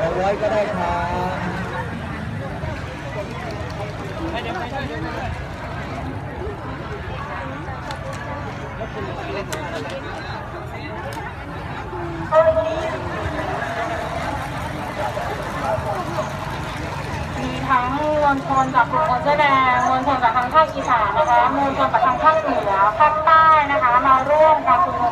ประมาณสองร้อยก็ได้ครับมีทั้งมวลชนจากกลุ่มคนเสื้อแดงมวลชนจากทางภาคอีสานนะคะมวลชนจากทางภาคเหนือภาคใต้นะคะ มาร่วมการชุมนุม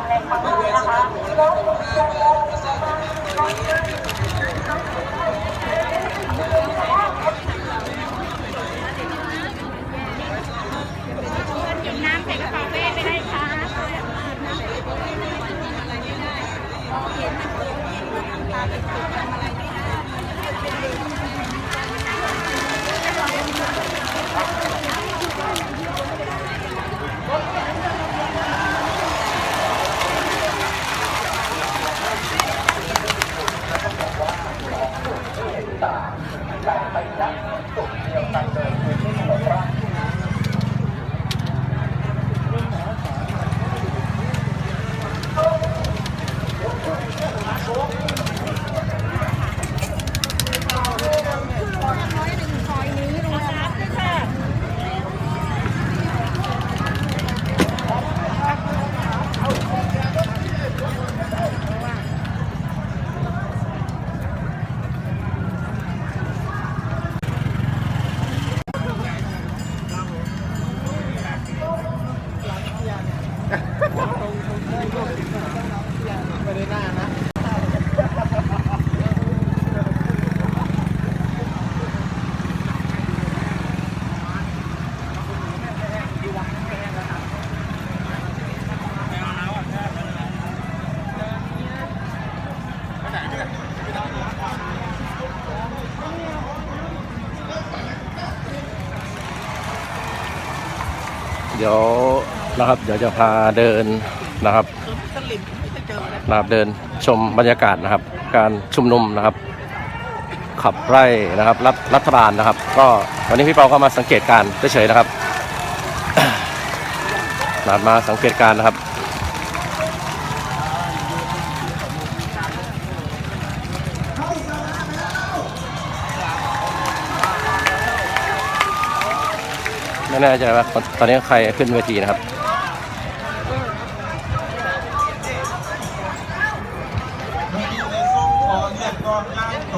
นะครับ เดี๋ยวจะพาเดินนะครับนะครับเดินชมบรรยากาศนะครับ การชุมนุมนะครับ ขับไล่นะครับรัฐรัฐบาลนะครับ ก็วันนี้พี่เปาก็มาสังเกตการณ์เฉยๆนะครับนะครับมาสังเกตการณ์นะครับไม่แน่ใจว่าตอนนี้ใครขึ้นเวทีนะครับ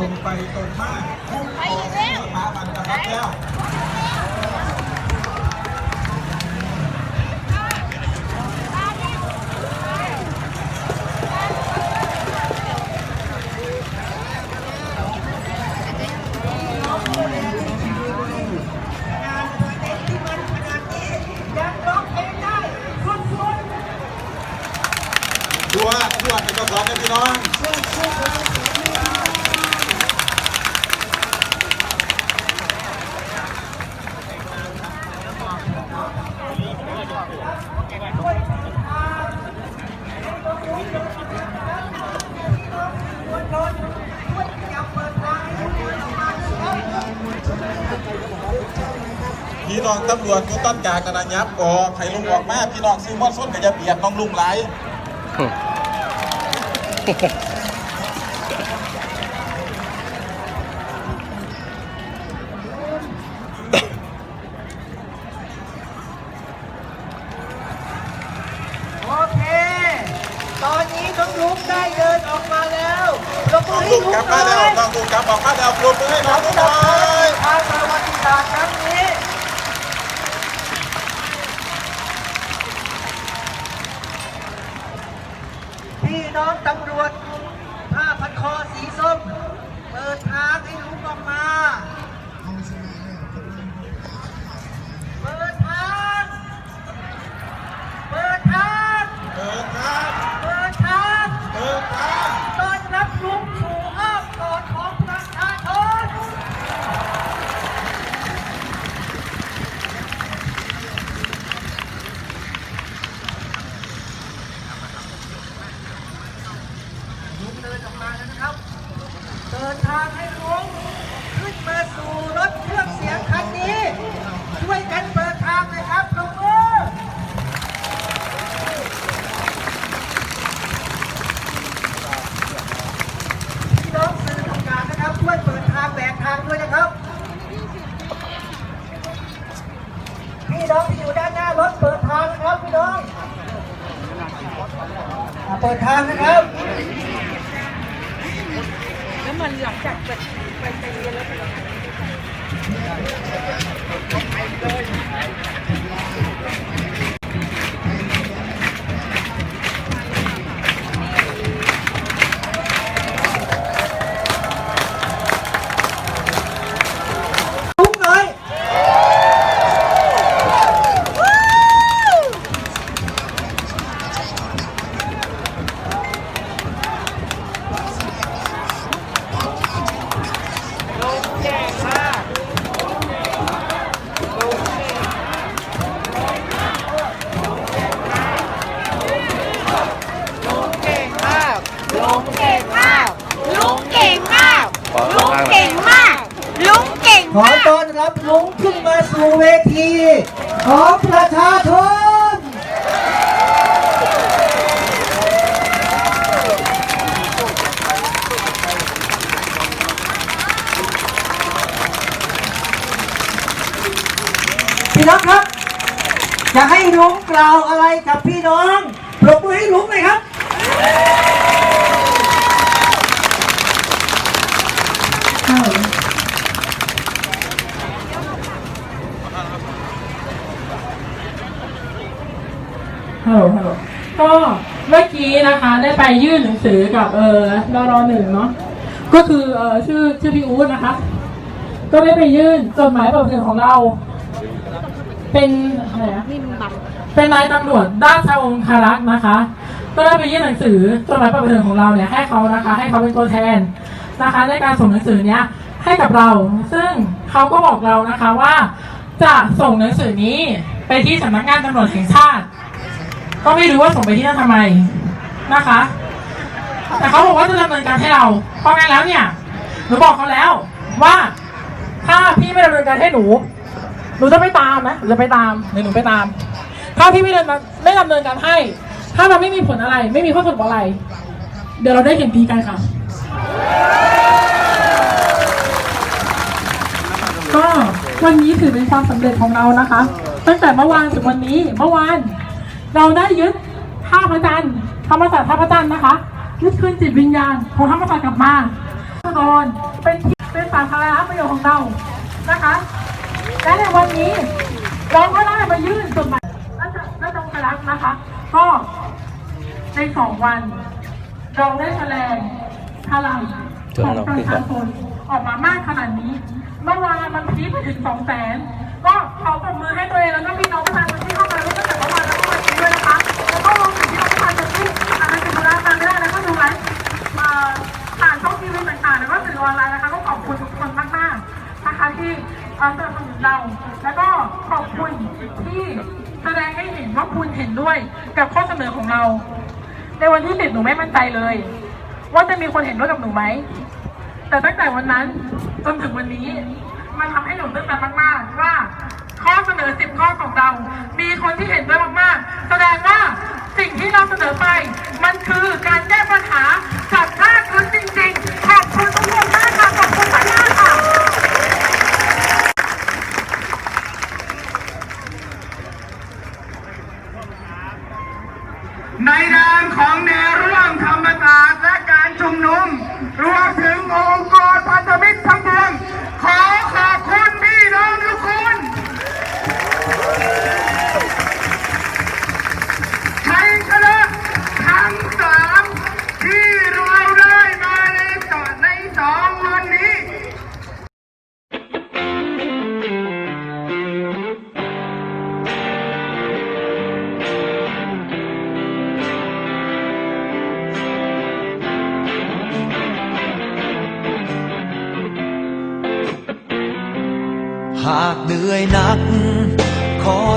งตรงไปตรงมาคุ้มครองสถาบันนะครับแก้วชัวร์ชัวเป็นเจ้าของกันพี่น้อง พี่น้องตำ รวจกูต้นกลางกระยับก่อไผ่ลุงออกมาพี่น้องซื้อมอดส้นกับยาเบียดน้องลุงไหล โอเค ตอนนี้น้องลุกได้เดินออกมาแล้วปรบมื น้ อ อง ให้ ลุง ลุก กลับ หน่ มา อ แล้ว ย น้องลุงกลับออกมาแล้วปรบมือให้น้องลุงห จั น่ บ อ มือย ทางประวัติศาสตร์ครั้งนี้ พี่น้องตำรวจ ผ้าพันคอสีส้ม เปิดทางให้ลุกออกมา เปิดทาง เปิดทาง เปิดทาง เปิดทาง เปิดทาง ต้อนรับลุงสู่อ้อมกอดของประชาชนางด้วยนะครับ พี่น้องที่อยู่ด้านหน้ารถเปิดทางนะครับพี่น้องเปิดทางนะครับ แล้วมันหลังจากเปิดไปเรียนแล้วไปเลย ขอต้อนรับลุงขึ้นมาสู่เวที ของประชาชนพี่น้องครับ จะให้ลุงกล่าวอะไรกับพี่น้องปรบมือให้ลุงหน่อยครับฮัลโหลฮัลโหลก็เมื่อกี้นะคะ ไปยื่นหนังสือกับเออรอรอหนึ่งเนาะก็คือเออชื่อชื่อพี่อู๊ดนะคะ ก็ได้ไปยื่นจดหมายปิดเผยของเรา เป็นอะไรนะเป็นนายตำรวจด้านชาวองคารักษ์นะคะ ก็ได้ไปยื่นหนังสือจดหมายปิดเผยของเราเนี่ยให้เขานะคะ ให้เขาเป็นตัวแทนนะคะ ในการส่งหนังสือเนี้ยให้กับเรา ซึ่งเขาก็บอกเรานะคะว่าจะส่งหนังสือนี้ไปที่สำนักงานตำรวจแห่งชาติ ก็ไม่รู้ว่าส่งไปที่นั่นทำไม นะคะ แต่เขาบอกว่าจะดำเนินการให้เรา เพราะงั้นแล้วเนี่ย หนูบอกเขาแล้วว่า ถ้าพี่ไม่ดำเนินการให้หนู หนูจะไม่ตามนะหนูจะไปตามหรือหนูไปตาม ถ้าพี่ไม่ดำเนินไม่ดำเนินการให้ ถ้ามันไม่มีผลอะไร ไม่มีข้อสรุปอะไร เดี๋ยวเราได้เห็นดีกันค่ะ ก็วันนี้ถือเป็นความสำเร็จของเรานะคะ ตั้งแต่เมื่อวานถึงวันนี้ เมื่อวาน เราได้ยึดท่าพระจันทร์ธ รรมศาสตร์ท่าพระจันทร์นะคะยึดคืนจิตวิญญาณของธรรมศาสตร์กลับมาแน่นอนเป็นเป็นสาธารณประโยชน์ของเรานะคะ และในวันนี้เราก็ได้มายื่นจดหมายและจะและจงกรักนะคะ ก็ในสองวัน เราได้แสดงพลังของประชาชนออกมามากขนาดนี้ เมื่อวานมันพีคไปถึงสองแสนก็ขอปรบมือให้ตัวเองแล้วก็พี่น้องประชาชนางๆแล้วก็สื่ออนไลน์นะคะก็ขอบคุณทุกคนมากๆนะคะที่สนับสนุนเรา แล้วก็ขอบคุณที่แสดงให้เห็นว่าคุณเห็นด้วยกับข้อเสนอของเรา ในวันที่สิบหนูไม่มั่นใจเลย ว่าจะมีคนเห็นด้วยกับหนูไหมแต่ตั้งแต่วันนั้นจนถึงวันนี้ มันทำให้หนูตื่นเต้นมากๆ ว่าข้อเสนอสิบข้อของเรา มีคนที่เห็นด้วยมากๆ แสดงว่าสิ่งที่เราเสนอไป มันคือการแก้ปัญหาจากภาคพื้นจริง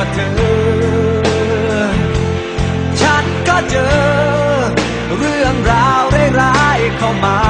ว่าเธอ ฉันก็เจอ เรื่องราวร้ายๆเข้ามา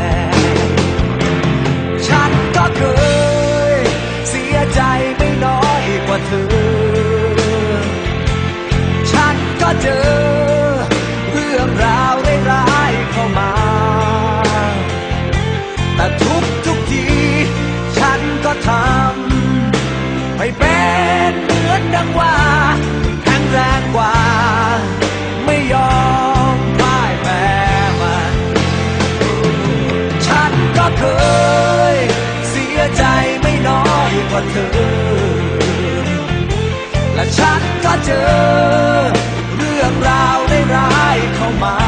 ก ธอ และฉันก็เจอ เรื่องราวได้ร้ายเข้ามา